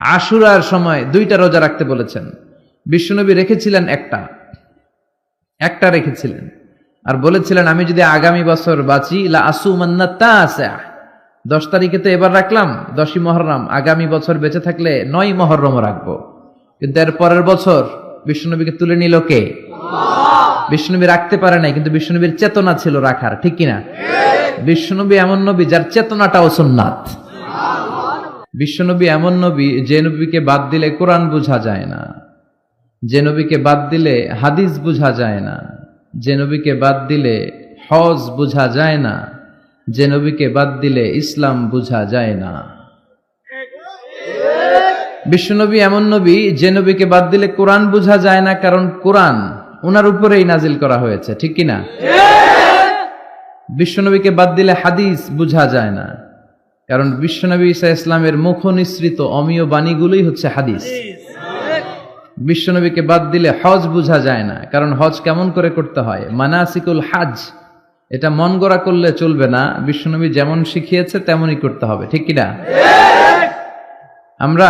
আশুরার সময় দুইটা রোজা রাখতে বলেছেন। বিশ্বনবী রেখেছিলেন একটা। একটা রেখেছিলেন। আর বলেছিলেন, আমি যদি আগামী বছর বাঁচি, লা আসু মান্নাত্তা আছে দশ তারিখে তো এবার রাখলাম, দশই মহরম। আগামী বছর বেঁচে থাকলে নয় মহরম রাখব। কিন্তু এর পরের বছর বিশ্বনবীকে তুলে নিল কে? বিশ্বনবী রাখতে পারে নাই, কিন্তু বিশ্বনবীর চেতনা ছিল রাখার, ঠিক কিনা? বিশ্বনবী এমন নবী যার চেতনাটাও সুন্নাত। বিশ্বনবী এমন নবী যে নবীকে বাদ দিলে কোরআন বোঝা যায় না। যে নবীকে বাদ দিলে হাদিস বোঝা যায় না। যে নবীকে বাদ দিলে হজ বোঝা যায় না। যে নবীকে বাদ দিলে ইসলাম বোঝা যায় না। বিশ্বনবী এমন নবী যে নবীকে বাদ দিলে কোরআন বোঝা যায় না কারণ কোরআন ওনার উপরেই নাজিল করা হয়েছে ঠিক কিনা? বিশ্বনবীকে বাদ দিলে হাদিস বোঝা যায় না। কারণ বিশ্বনবী ইসা ইসলামের মুখ নিঃসৃত অমীয় বাণীগুলোই হচ্ছে হাদিস। বিশ্বনবীকে বাদ দিলে হজ বোঝা যায় না, কারণ হজ কেমন করে করতে হয়? মানাসিকুল হাজ, এটা মন গড়া করলে চলবে না, বিশ্বনবী যেমন শিখিয়েছে তেমনই করতে হবে, ঠিক কিনা? আমরা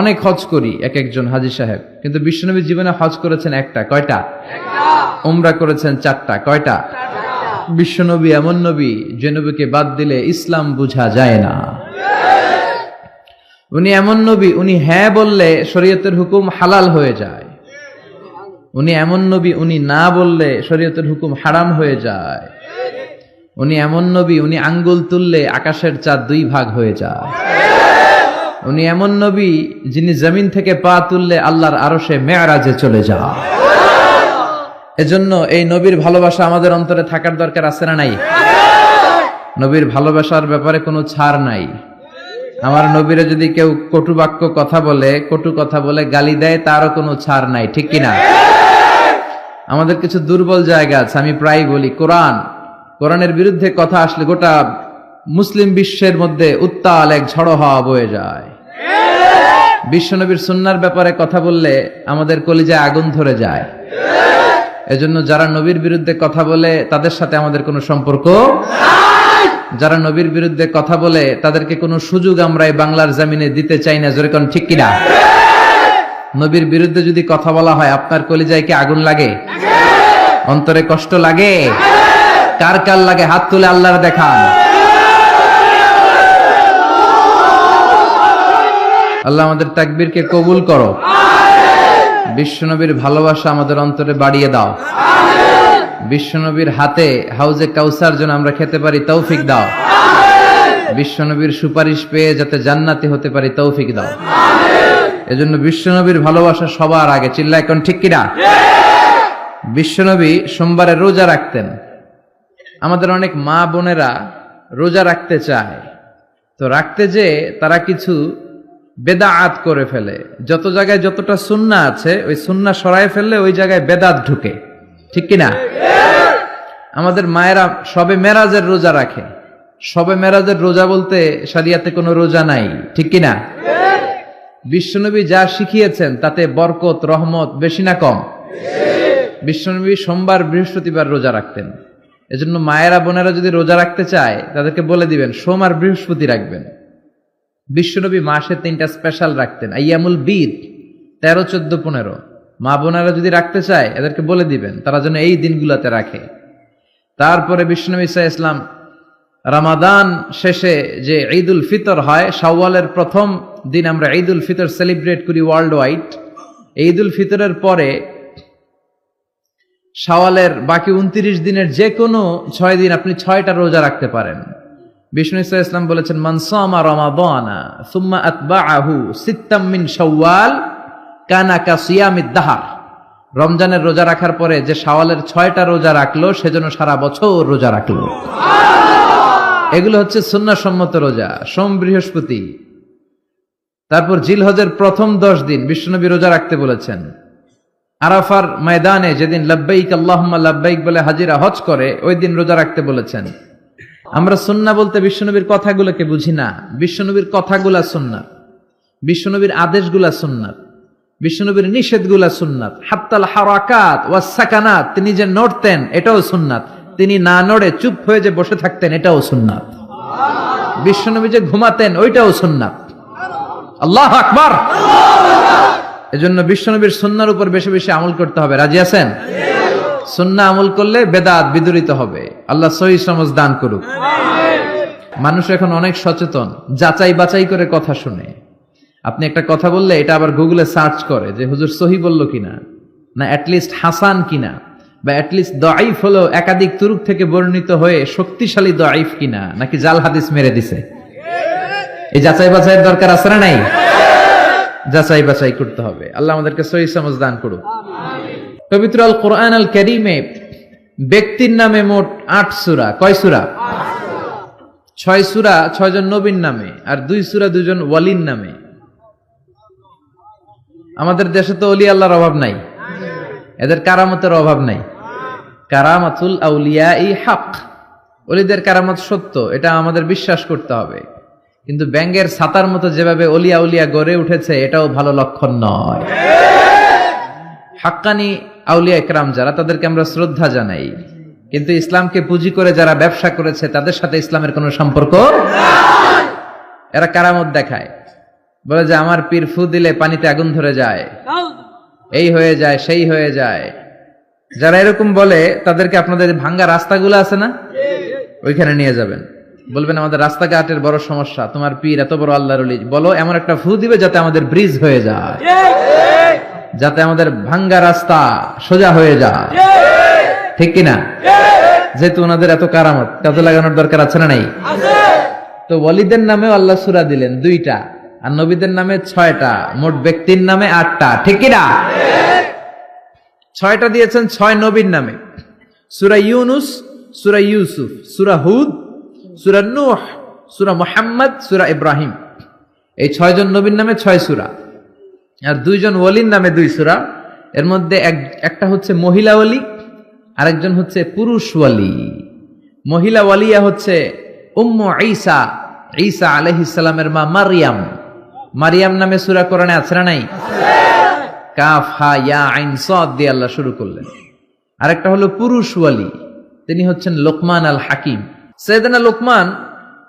অনেক হজ করি, এক একজন হাজি সাহেব, কিন্তু বিশ্বনবী জীবনে হজ করেছেন একটা, কয়টা? উমরা করেছেন চারটা, কয়টা? বিশ্বনবী এমন নবী যে নবীকে বাদ দিলে ইসলাম বোঝা যায় না। উনি এমন নবী, উনি হ্যাঁ বললে শরীয়তের হুকুম হালাল হয়ে যায়। উনি এমন নবী, উনি না বললে শরীয়তের হুকুম হারাম হয়ে যায়। উনি এমন নবী, উনি আঙ্গুল তুললে আকাশের চাঁদ দুই ভাগ হয়ে যায়। উনি এমন নবী যিনি জমিন থেকে পা তুললে আল্লাহর আরও সে মেয়ারাজে চলে যায়। এজন্য এই নবীর ভালোবাসা আমাদের অন্তরে থাকার দরকার আছে না নাই? নবীর ভালোবাসার ব্যাপারে কোনো ছাড় নাই। আমার নবীরে যদি কেউ কটু বাক্য কথা বলে, কটু কথা বলে গালি দেয়, তারও কোনো ছাড় নাই, ঠিক কিনা? আমাদের কিছু দুর্বল জায়গা আছে, আমি প্রায় বলি, কোরআন। কোরআনের বিরুদ্ধে কথা আসলে গোটা মুসলিম বিশ্বের মধ্যে উত্তাল এক ঝড়ো হওয়া বয়ে যায়। বিশ্বনবীর সুন্নার ব্যাপারে কথা বললে আমাদের কলিজায় আগুন ধরে যায়। এজন্য যারা নবীর বিরুদ্ধে কথা বলে, তাদের সাথে আমাদের কোনো সম্পর্ক যারা নবীর বিরুদ্ধে কথা বলে, তাদেরকে কোনো সুযোগ আমরা এই বাংলার জামিনে দিতে চাই না। জোরে কোন ঠিক কিনা? নবীর বিরুদ্ধে যদি কথা বলা হয়, আপনার কলিজায় কি আগুন লাগে? অন্তরে কষ্ট লাগে? কার কার লাগে হাত তুলে আল্লাহর দেখান? আল্লাহ আমাদের তাকবীরকে কবুল করো। বিশ্বনবীর ভালোবাসা আমাদের অন্তরে বাড়িয়ে দাও। বিশ্বনবীর হাতে হাউজে কাউসার যেন আমরা খেতে পারি তৌফিক দাও। বিশ্বনবীর সুপারিশ পেয়ে যাতে জান্নাতি হতে পারি তৌফিক দাও। এজন্য বিশ্বনবীর ভালোবাসা সবার আগে চিল্লা এখন ঠিক কিনা? বিশ্বনবী সোমবারে রোজা রাখতেন। আমাদের অনেক মা বোনেরা রোজা রাখতে চায়। তো রাখতে যে তারা কিছু বেদাআত করে ফেলে। যত জায়গায় যতটা সুন্না আছে, ওই সুন্না সরায় ফেললে ওই জায়গায় বেদাত ঢুকে। ঠিক কিনা? আমাদের মায়েরা সবে মেরাজের রোজা রাখে। সবে মেরাজের রোজা বলতে সারিয়াতে কোনো রোজা নাই। ঠিক কিনা? বিশ্বনবী যা শিখিয়েছেন, তাতে বরকত, রহমত বেশি না কম? বিশ্বনবী সোমবার বৃহস্পতিবার রোজা রাখতেন। এজন্য মায়েরা, বোনেরা যদি রোজা রাখতে চায়, তাদেরকে বলে দিবেন, সোম আর বৃহস্পতি রাখবেন। বিশ্বনবী মাসে তিনটা স্পেশাল রাখতেন। আইয়ামুল বীর, তেরো, চোদ্দ, পনেরো। মা বোনেরা যদি রাখতে চায়, এদেরকে বলে দিবেন, তারা যেন এই দিনগুলোতে রাখে। তারপরে বিষ্ণু ইসা ইসলাম রামাদান শেষে যে ঈদুল ফিতর হয়, শাওয়ালের প্রথম দিন আমরা ঈদুল ফিতর সেলিব্রেট করি ওয়ার্ল্ড ওয়াইড ঈদুল ফিতরের পরে শাওয়ালের বাকি উনত্রিশ দিনের যে কোনো ছয় দিন আপনি ছয়টা রোজা রাখতে পারেন। বিষ্ণু ইসা ইসলাম বলেছেন মানসামা রমাদানা সুম্মা আতবাআহু সিত্তাম মিন শাওয়াল কানা কা সিয়ামিদ দাহার। রমজানের রোজা রাখার পরে যে শাওয়ালের ছয়টা রোজা রাখল সেজন্য সারা বছর রোজা রাখল। এগুলো হচ্ছে সুন্নাসম্মত রোজা সোম বৃহস্পতি। তারপর জিলহজের প্রথম দশ দিন বিষ্ণুনবী রোজা রাখতে বলেছেন আরাফার ময়দানে যেদিন লাব্বাইক আল্লাহুম্মা লাব্বাইক বলে হাজিরা হজ করে ওই দিন রোজা রাখতে বলেছেন আমরা সুন্না বলতে বিশ্বনবীর কথাগুলোকে বুঝি না। বিশ্বনবীর কথাগুলা সুন্নাত। বিশ্বনবীর আদেশগুলা সুন্নাত। বিশ্বনবীর নিষেধগুলা সুন্নাত। হাত্তাল হারাকাত ওয়া সাকানাত, তিনি যে নড়তেন, এটাও সুন্নাত। তিনি না নড়ে চুপ হয়ে যে বসে থাকতেন, এটাও সুন্নাত। বিশ্বনবী যে ঘুমাতেন, ওইটাও সুন্নাত। আল্লাহ আকবার! এজন্য বিশ্বনবীর সুন্নার উপর বেশি বেশি আমল করতে হবে। রাজি আছেন? সুন্না আমল করলে বেদাত বিদরিত হবে। আল্লাহ সহি সমাজ দান করুক। মানুষ এখন অনেক সচেতন যাচাই বাছাই করে কথা শুনে। আপনি একটা কথা বললে এটা আবার গুগলে সার্চ করে যে হুজুর সহি বলল কিনা না অ্যাটলিস্ট হাসান কিনা বা অ্যাটলিস্ট দআইফ হলো একাধিক তুরুক থেকে বর্ণিত হয়ে শক্তিশালী দআইফ কিনা নাকি জাল হাদিস মেরে দিছে? এই যাচাই বাছাইয়ের দরকার আছে না নাই? যাচাই বাছাই করতে হবে। আল্লাহ আমাদেরকে সহি সমাজ দান করুক। পবিত্র আল কোরআন আল করিমে ব্যক্তির নামে মোট আট সুরা। কয় সুরা? ছয় সুরা ছয়জন নবীন নামে আর দুই সুরা দুজন ওয়ালিন নামে। আমাদের দেশে তো অলি আল্লাহর অভাব নাই। এদের কারামতের অভাব নাই। কারামাতুল আউলিয়া ই হাক। অলিদের কারামত সত্য, এটা আমাদের বিশ্বাস করতে হবে। কিন্তু ব্যাঙ্গের ছাতার মতো যেভাবে অলিয়া উলিয়া গড়ে উঠেছে, এটাও ভালো লক্ষণ নয়। হাক্কানি আউলিয়া একরাম যারা, তাদেরকে আমরা শ্রদ্ধা জানাই। কিন্তু ইসলামকে পুঁজি করে যারা ব্যবসা করেছে, তাদের সাথে ইসলামের কোনো সম্পর্ক এরা কারামত দেখায়। বলে যে, আমার পীর ফু দিলে পানিতে আগুন ধরে যায়। এই হয়ে যায়, সেই হয়ে যায়। যারা এরকম বলে, তাদেরকে আপনাদের ভাঙ্গা রাস্তাগুলো আছে না? ওইখানে নিয়ে যাবেন। বলবেন, আমাদের রাস্তাঘাটের বড় সমস্যা, তোমার পীর এত বড় আল্লাহর বলো, এমন একটা ফু দিবে যাতে আমাদের ব্রিজ হয়ে যায়। যাতে আমাদের ভাঙ্গা রাস্তা সোজা হয়ে যায়। ঠিক কিনা? যেহেতু ওনাদের এত কারামত, কাজে লাগানোর দরকার আছে না নাই? তো ওয়ালিদের নামেও আল্লাহ সুরা দিলেন দুইটা, আর নবীদের নামে ছয়টা, মোট ব্যক্তির নামে আটটা। ঠিক কিনা? ছয়টা দিয়েছেন ছয় নবীর নামে। সুরা ইউনুস, সুরা ইউসুফ, সুরা হুদ, সুরা নূহ, সুরা মোহাম্মদ, সুরা ইব্রাহিম। এই ছয়জন নবীর নামে ছয় সুরা। আর দুইজন ওলির নামে দুই সুরা। এর মধ্যে এক- একটা হচ্ছে মহিলা ওলি, আরেকজন হচ্ছে পুরুষ ওয়ালি মহিলা ওয়ালিয়া হচ্ছে উম্ম ঈসা ঈসা আলহিসাল্লামের মা মারিয়াম। মারিয়াম নামে সুরা কোরআনে আছে না নাই? কাফ, হা, ইয়া, আইন, সদ দিয়ে আল্লাহ শুরু করলেন। আরেকটা হলো পুরুষ ওয়ালি তিনি হচ্ছেন লোকমান আল হাকিম। সৈয়দনা লোকমান,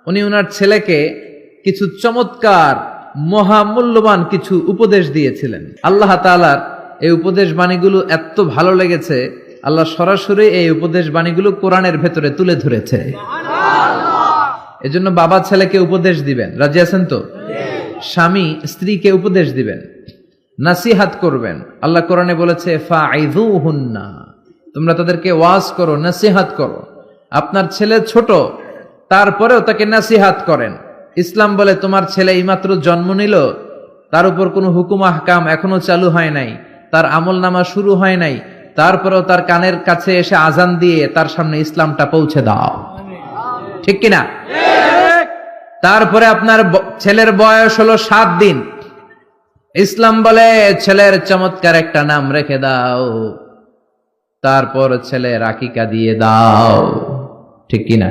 উনি ওনার ছেলেকে কিছু চমৎকার মহামূল্যবান কিছু উপদেশ দিয়েছিলেন। আল্লাহ তালার এই উপদেশ বাণীগুলো এত ভালো লেগেছে। আল্লাহ সরাসরি এই উপদেশ বাণীগুলো কোরআনের ভেতরে তুলে ধরেছে। এজন্য বাবা ছেলেকে উপদেশ দিবেন। রাজি আছেন তো? স্বামী স্ত্রীকে উপদেশ দিবেন। নাসিহাত করবেন। আল্লাহ কোরআনে বলেছে ফাইযুহুন্না তোমরা তাদেরকে ওয়াজ করো নাসিহাত করো। আপনার ছেলে ছোট তারপরেও তাকে নাসিহাত করেন। ইসলাম বলে তোমার ছেলে এইমাত্র জন্ম নিল, তার উপর কোনো হুকুম আহকাম এখনও চালু হয় নাই, তার আমল নামা শুরু হয় নাই, তারপরেও তার কানের কাছে এসে আজান দিয়ে তার সামনে ইসলামটা পৌঁছে দাও। ঠিক কিনা? তারপরে আপনার ছেলের বয়স হলো সাত দিন। ইসলাম বলে, ছেলের চমৎকার একটা নাম রেখে দাও, তারপর ছেলে রাকিকা দিয়ে দাও। ঠিক কিনা?